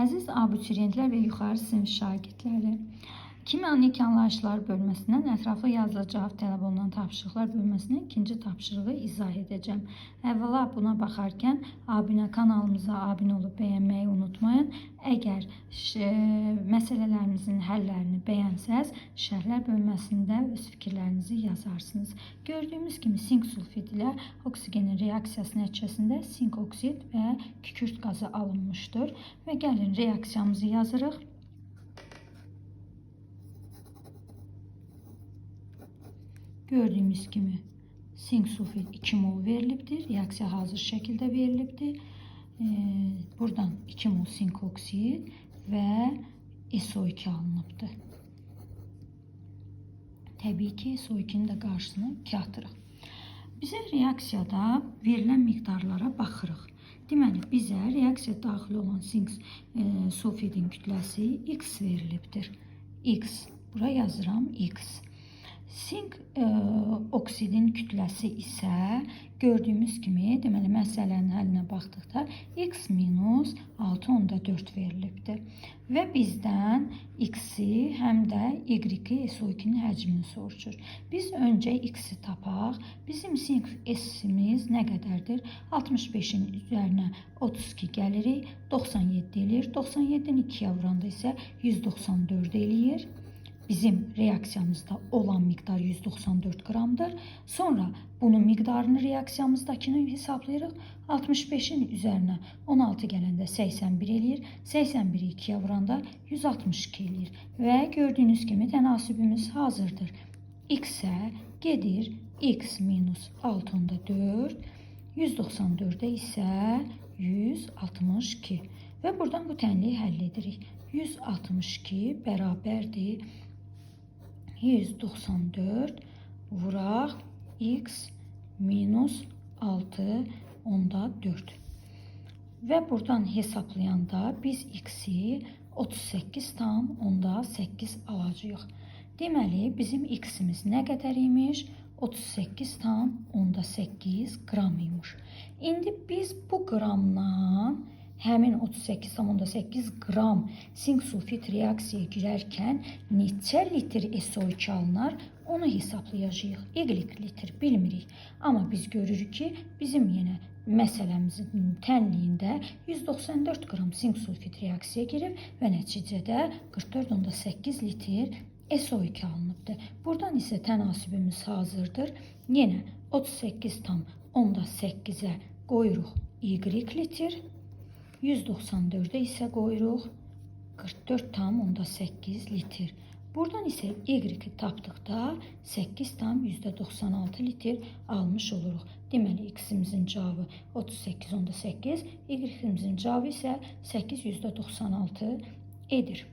Əziz abituriyentlər və yuxarı sinif şagirdləri, Kimi Anlik Anlayışlar bölməsindən ətraflı yazılı cavab tələb olunan tapşırıqlar bölməsinin ikinci tapşırığı izah edəcəm. Əvvəla buna baxarkən abunə kanalımıza abunə olub bəyənməyi unutmayın. Əgər ş- məsələlərimizin həllərini bəyənsəz, şərhlər bölməsində öz fikirlərinizi yazarsınız. Gördüyümüz kimi sink sulfid ilə oksigenin reaksiyası nəticəsində sink oksid və kükürt qazı alınmışdır. Və gəlin reaksiyamızı yazırıq. Gördüyümüz kimi sink sulfid 2 mol verilibdir. Reaksiya hazır şəkildə verilibdir. Ee, buradan 2 mol sink oksid və SO2 alınıbdır. Təbii ki, SO2-nin də qarşısını 2 atırıq. Bizə reaksiyada verilən miqdarlara baxırıq. Deməli, bizə reaksiyaya daxil olan sink e, sulfidin kütləsi x verilibdir. x. Bura yazıram x. Sink e, oksidin kütləsi isə gördüyümüz kimi, deməli məsələnin həllinə baxdıqda x minus 6.4 verilibdir. Və bizdən x-i həm də y-i SO2-nin həcmini soruşur. Biz öncə x-i tapaq. Bizim sink S-imiz nə qədərdir? 65-in üzərinə 32 gəlirik, 97 eləyir. 97-ni 2-yə vuranda isə 194 eləyir. Bizim reaksiyamızda olan miqdar 194 qramdır. Sonra bunun miqdarını reaksiyamızdakını hesablayırıq. 65-in üzərinə 16 gələndə 81 eləyir. 81-i 2-yə vuranda 162 eləyir. Və gördüyünüz kimi tənasibimiz hazırdır. X-ə gedir x minus 6.4, 194-ə isə 162. Və buradan bu tənliyi həll edirik. 162 bərabərdir 194 vuraq x minus 6 onda 4. Və buradan hesablayanda biz x-i 38 tam onda 8 alacağıq. Deməli bizim x-imiz nə imiş? 38 tam onda 8 qram imiş. İndi biz bu qramdan həmin 38,8 qram sink sulfit reaksiyaya girərkən neçə litr SO2 alınar, onu hesablayacağıq. Y litr bilmirik. Amma biz görürük ki, bizim yenə məsələmizin tənliyində 194 qram sink sulfit reaksiyaya girib və nəticədə 44,8 litr SO2 alınıbdır. Buradan isə tənasibimiz hazırdır. Yenə 38 tam onda 8-ə qoyuruq Y litr. 194'e ise qoyuruq 44 tam onda 8 litr. Buradan isə y-i tapdıqda 8 tam %96 litr almış oluruq. Deməli x-imizin cavabı 38 onda 8, y-imizin cavabı isə 8 %96 edir.